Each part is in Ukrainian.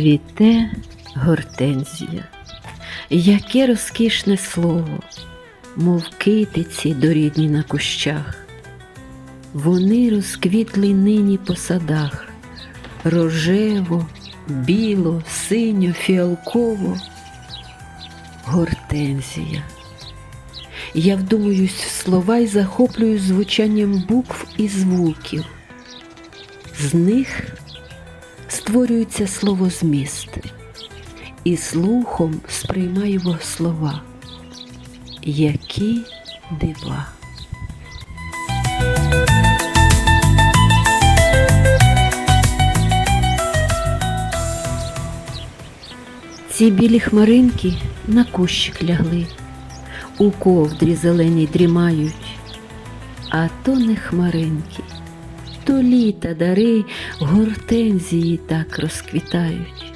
Цвіте гортензія, яке розкішне слово, мов китиці дорідні на кущах. Вони розквітли нині по садах, рожево, біло, синьо, фіалково. Гортензія. Я вдумуюсь в слова і захоплююсь звучанням букв і звуків. З них створюється словозміст, і слухом сприймаю його слова. Які дива! Ці білі хмаринки на кущик лягли, у ковдрі зеленій дрімають, а то не хмаринки, то літа дари гортензії так розквітають.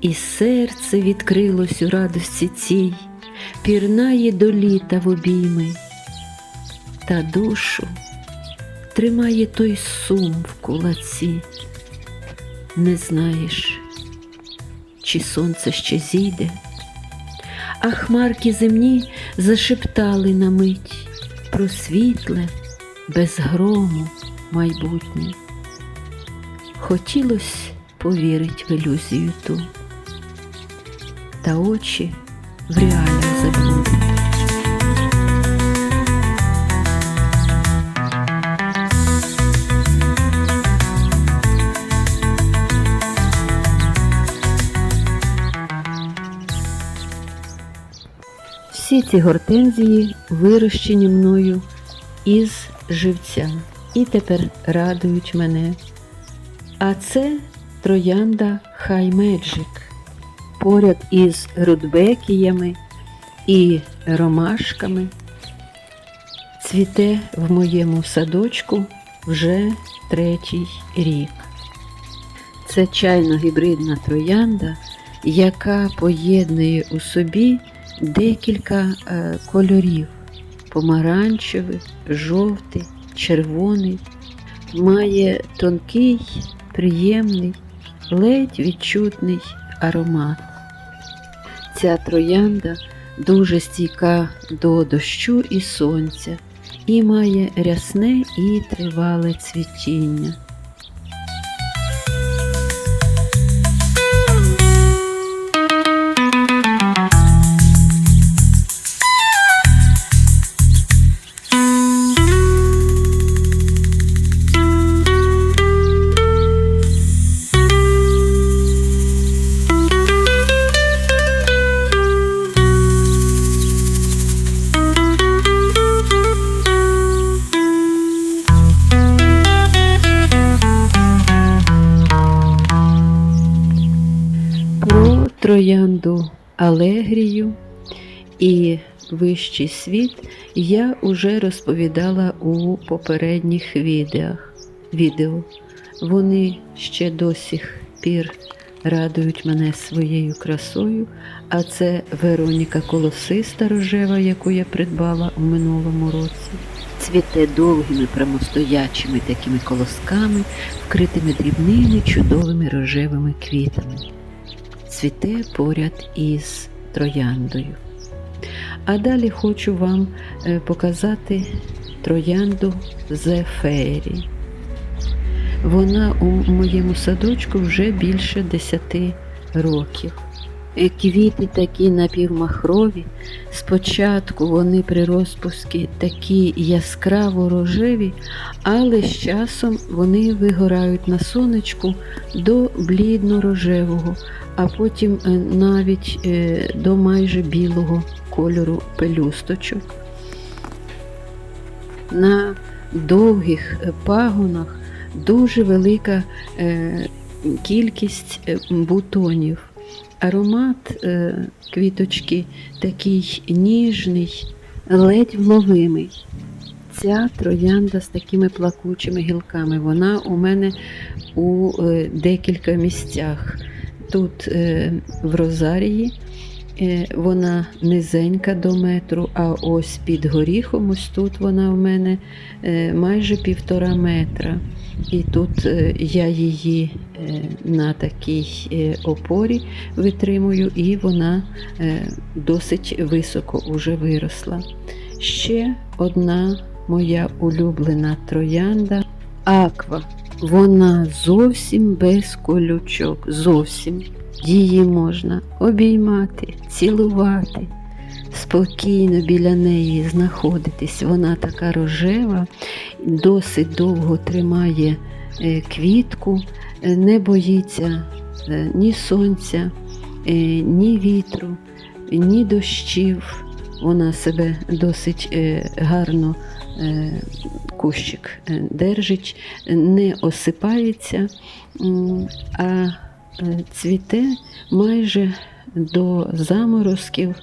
І серце відкрилось у радості цій, пірнає до літа в обійми, та душу тримає той сум в кулаці, не знаєш чи сонце ще зійде, а хмарки земні зашептали на мить про світле, без грому майбутнє. Хотілось повірить в ілюзію ту, та очі в реалію заблудять. Всі ці гортензії вирощені мною із живця і тепер радують мене. А це троянда Хай Меджик. Поряд із рудбекіями і ромашками цвіте в моєму садочку вже третій рік. Це чайно-гібридна троянда, яка поєднує у собі декілька е, кольорів: помаранчевий, жовтий, червоний, має тонкий, приємний, ледь відчутний аромат. Ця троянда дуже стійка до дощу і сонця і має рясне і тривале цвітіння. Троянду Алегрію і вищий світ я уже розповідала у попередніх відео. Вони ще до сих пір радують мене своєю красою, а це Вероніка Колосиста рожева, яку я придбала у минулому році. Цвіте довгими прямостоячими такими колосками, вкритими дрібними чудовими рожевими квітами цвіте поряд із трояндою. А далі хочу вам е, показати троянду Зефері. Вона у моєму садочку вже більше 10 років. Е, Квіти такі напівмахрові. Спочатку вони при розпуску такі яскраво рожеві, але з часом вони вигорають на сонечку до блідно-рожевого, а потім е, навіть е, до майже білого кольору пелюсточок. На довгих пагонах дуже велика кількість бутонів. Аромат е, квіточки такий ніжний, ледь вловимий. Ця троянда з такими плакучими гілками. Вона у мене у е, декілька місцях. Тут е, в Розарії вона низенька до метру, а ось під горіхом, ось тут вона в мене майже півтора метра. І тут е, я її е, на такій е, опорі витримую, і вона досить високо уже виросла. Ще одна моя улюблена троянда Аква. Вона зовсім без колючок. Зовсім. Її можна обіймати, цілувати, спокійно біля неї знаходитись. Вона така рожева, досить довго тримає е, квітку, е, не боїться е, ні сонця, ні вітру, ні дощів. Вона себе досить гарно кущик держить, не осипається, а цвіте майже до заморозків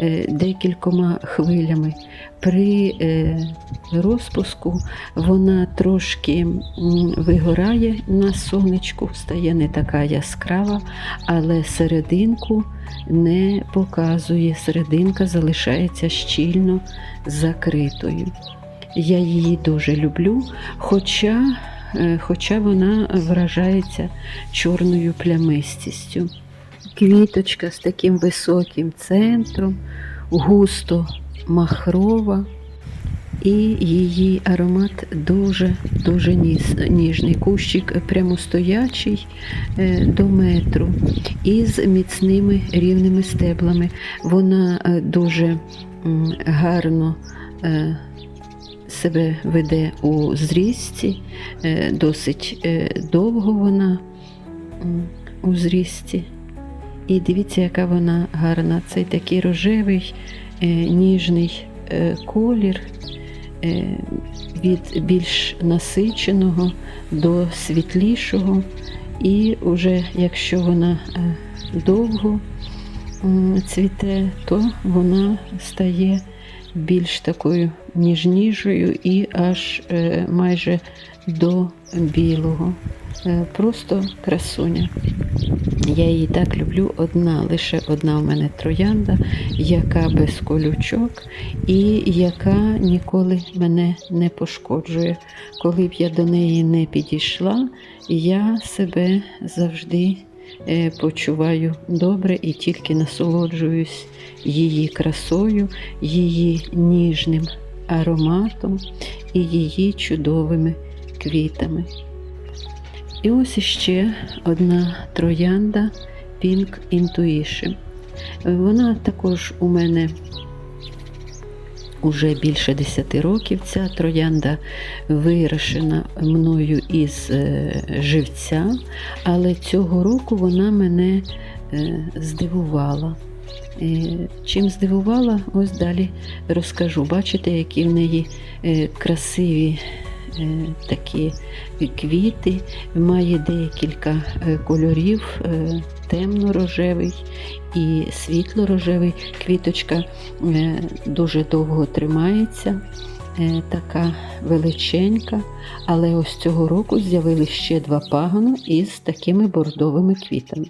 е, декількома хвилями. При е, розпуску вона трошки вигорає на сонечку, стає не така яскрава, але серединку не показує. Серединка залишається щільно закритою. Я її дуже люблю, хоча, е, хоча вона вражається чорною плямистістю. Квіточка з таким високим центром, густо махрова, і її аромат дуже-дуже ніжний. Кущик прямостоячий е, до метру із міцними рівними стеблами. Вона е, дуже гарно е, себе веде у зрісті, досить довго вона у зрісті. І дивіться, яка вона гарна. Цей такий рожевий, е, ніжний е, колір е, від більш насиченого до світлішого. І вже якщо вона довго цвіте, то вона стає більш такою ніжнішою і аж майже до білого. Е, Просто красуня. Я її так люблю. Одна, лише одна в мене троянда, яка без колючок і яка ніколи мене не пошкоджує. Коли б я до неї не підійшла, я себе завжди е, почуваю добре і тільки насолоджуюсь її красою, її ніжним ароматом і її чудовими квітами. І ось іще одна троянда Pink Intuition. Вона також у мене уже більше 10 років. Ця троянда вирощена мною із е, живця, але цього року вона мене е, здивувала. Е, Чим здивувала, ось далі розкажу. Бачите, які в неї красиві такі квіти, має декілька е, кольорів, е, темно-рожевий і світло-рожевий. Квіточка е, дуже довго тримається, е, така величенька, але ось цього року з'явилися ще два пагони із такими бордовими квітами.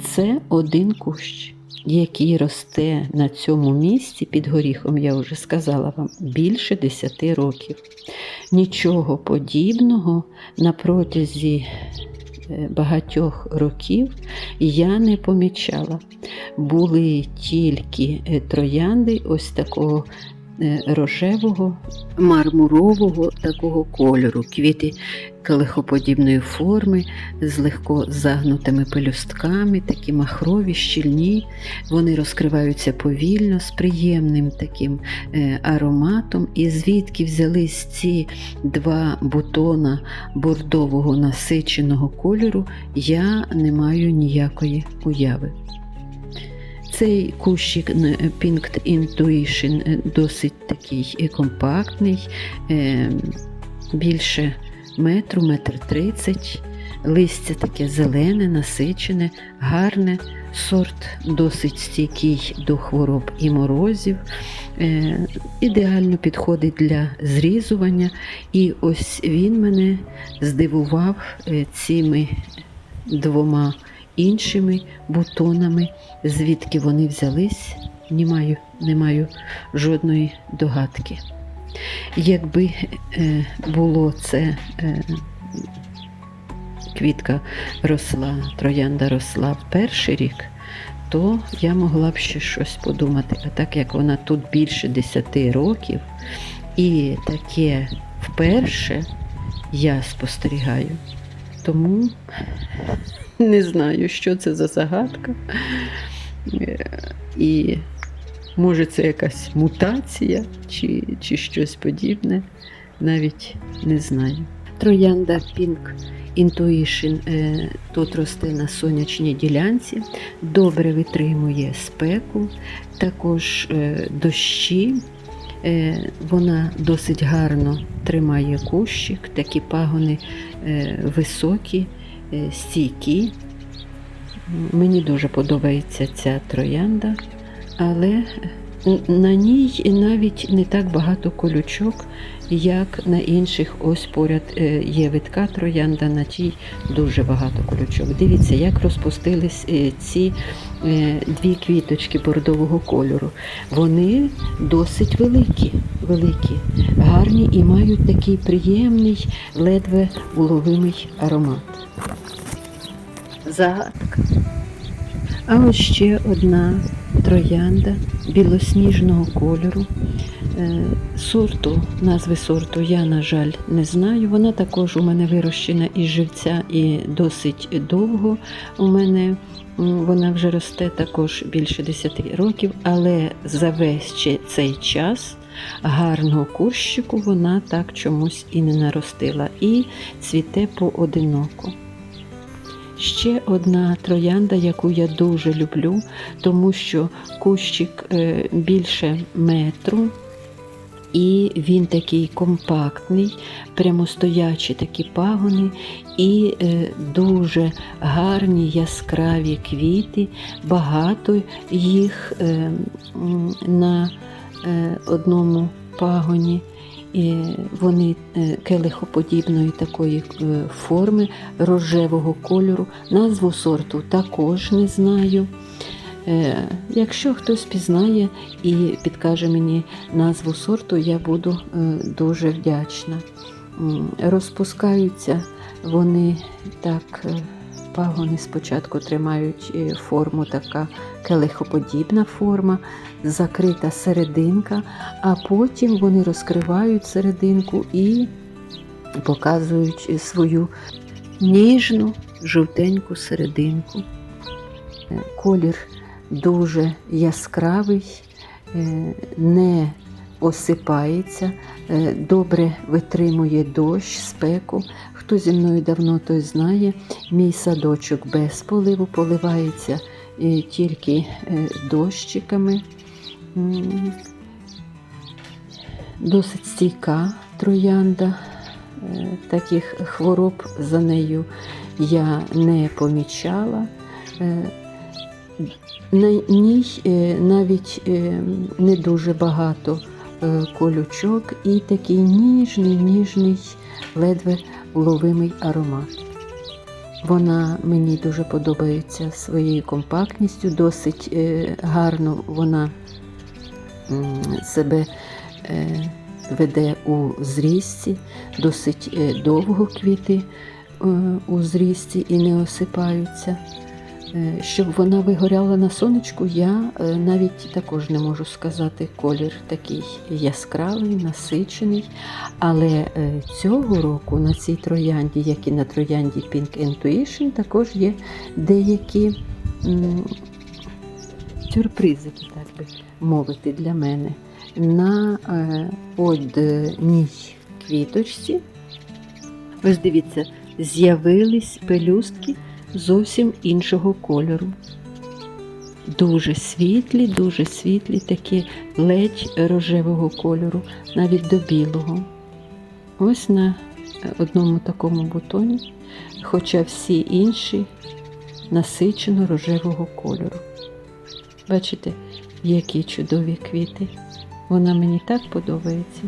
Це один кущ, який росте на цьому місці під горіхом, я вже сказала вам, більше 10 років. Нічого подібного на протязі е, багатьох років я не помічала. Були тільки е, троянди ось такого е, рожевого, мармурового такого кольору, квіти келихоподібної форми з легко загнутими пелюстками, такі махрові, щільні. Вони розкриваються повільно, з приємним таким е, ароматом. І звідки взялись ці два бутона бордового насиченого кольору, я не маю ніякої уяви. Цей кущик е, Pink Intuition е, досить такий е, компактний, більше метру, метр тридцять. Листя таке зелене, насичене, гарне, сорт досить стійкий до хвороб і морозів. Е, ідеально підходить для зрізування. І ось він мене здивував е, цими двома іншими бутонами, звідки вони взялись, не маю, не маю жодної догадки. Якби е, було це е, квітка росла, троянда росла в перший рік, то я могла б ще щось подумати. А так як вона тут більше 10 років, і таке вперше я спостерігаю, тому не знаю, що це за загадка. Е, І може це якась мутація чи, чи щось подібне, навіть не знаю. Троянда Pink Intuition е, тут росте на сонячній ділянці, добре витримує спеку, також е, дощі. Е, Вона досить гарно тримає кущик, такі пагони високі, стійкі. Мені дуже подобається ця троянда, але на ній навіть не так багато колючок, як на інших. Ось поряд е, є витка троянда, на тій дуже багато колючок. Дивіться, як розпустились е, ці е, дві квіточки бордового кольору. Вони досить великі, великі, гарні і мають такий приємний, ледве уловимий аромат. Загадка. А ось ще одна троянда білосніжного кольору. Е, Сорту, назви сорту я, на жаль, не знаю. Вона також у мене вирощена із живця і досить довго. У мене вона вже росте також більше 10 років, але за весь цей час гарного кущику вона так чомусь і не наростила. І цвіте поодиноко. Ще одна троянда, яку я дуже люблю, тому що кущик е, більше метру, і він такий компактний, прямостоячі такі пагони, і е, дуже гарні яскраві квіти, багато їх е, на одному пагоні. Вони е, келихоподібної такої е, форми, рожевого кольору. Назву сорту також не знаю. Е, Якщо хтось пізнає і підкаже мені назву сорту, я буду дуже вдячна. Розпускаються вони так, пагони спочатку тримають е, форму така келихоподібна форма, закрита серединка, а потім вони розкривають серединку і показують е, свою ніжну жовтеньку серединку. Е, Колір дуже яскравий, не осипається, е, добре витримує дощ, спеку. Хто зі мною давно, той знає, мій садочок без поливу поливається тільки е, дощиками. Досить стійка троянда. Е, Таких хвороб за нею я не помічала. На ній навіть не дуже багато колючок і такий ніжний, ніжний, ледве вловимий аромат. Вона мені дуже подобається своєю компактністю, досить е, гарно вона себе е, веде у зрісті, досить е, довго квіти е, у зрісті і не осипаються. Е, Щоб вона вигоряла на сонечку, я е, навіть також не можу сказати. Колір такий яскравий, насичений. Але е, цього року на цій троянді, як і на троянді Pink Intuition, також є деякі м, сюрпризики, так би мовити, для мене. На одній квіточці, ось дивіться, з'явились пелюстки зовсім іншого кольору. Дуже світлі, дуже світлі, такі ледь рожевого кольору, навіть до білого. Ось на одному такому бутоні, хоча всі інші насичено рожевого кольору. Бачите, які чудові квіти. Вона мені так подобається.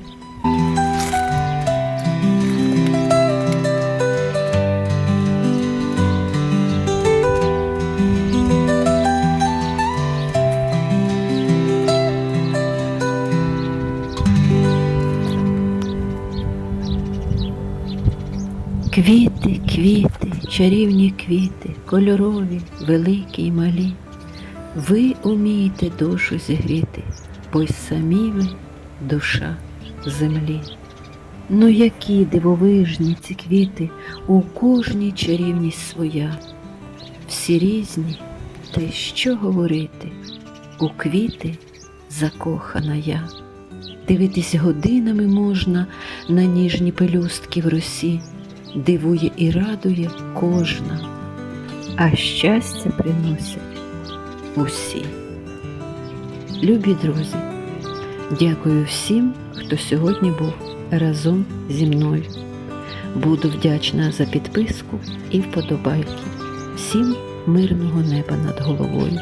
Квіти, квіти, чарівні квіти, кольорові, великі й малі. Ви умієте душу зігріти, бо й самі ви душа землі. Ну які дивовижні ці квіти, у кожній чарівність своя. Всі різні, та й що говорити, у квіти закохана я. Дивитись годинами можна на ніжні пелюстки в росі, дивує і радує кожна, а щастя приносять усі. Любі друзі, дякую всім, хто сьогодні був разом зі мною. Буду вдячна за підписку і вподобайки. Всім мирного неба над головою.